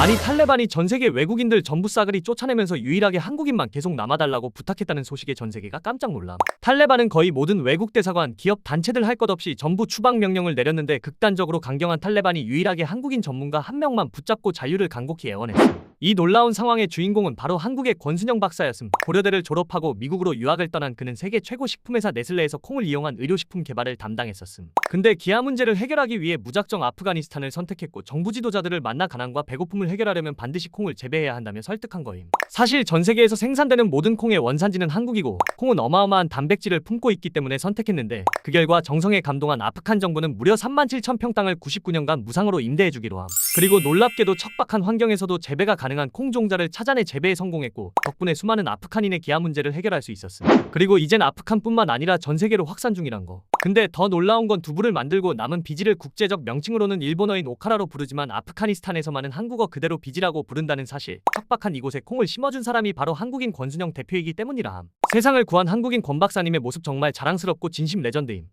아니 탈레반이 전 세계 외국인들 전부 싸그리 쫓아내면서 유일하게 한국인만 계속 남아달라고 부탁했다는 소식에 전 세계가 깜짝 놀람. 탈레반은 거의 모든 외국 대사관, 기업, 단체들 할 것 없이 전부 추방 명령을 내렸는데 극단적으로 강경한 탈레반이 유일하게 한국인 전문가 한 명만 붙잡고 자유를 간곡히 애원했음. 이 놀라운 상황의 주인공은 바로 한국의 권순영 박사였음. 고려대를 졸업하고 미국으로 유학을 떠난 그는 세계 최고 식품회사 네슬레에서 콩을 이용한 의료식품 개발을 담당했었음. 근데 기아 문제를 해결하기 위해 무작정 아프가니스탄을 선택했고 정부 지도자들을 만나 가난과 배고픔을 해결하려면 반드시 콩을 재배해야 한다며 설득한 거임. 사실 전 세계에서 생산되는 모든 콩의 원산지는 한국이고 콩은 어마어마한 단백질을 품고 있기 때문에 선택했는데 그 결과 정성에 감동한 아프간 정부는 무려 3만 7천 평 땅을 99년간 무상으로 임대해주기로 함. 그리고 놀랍게도 척박한 환경에서도 재배가 가능한 콩 종자를 찾아내 재배에 성공했고 덕분에 수많은 아프간인의 기아 문제를 해결할 수 있었음. 그리고 이젠 아프간뿐만 아니라 전 세계로 확산 중이란 거. 근데 더 놀라운 건 두부를 만들고 남은 비지를 국제적 명칭으로는 일본어인 오카라로 부르지만 아프가니스탄에서만은 한국어 그대로 비지라고 부른다는 사실. 척박한 이곳에 콩을 심어준 사람이 바로 한국인 권순영 대표이기 때문이라 함. 세상을 구한 한국인 권 박사님의 모습 정말 자랑스럽고 진심 레전드임.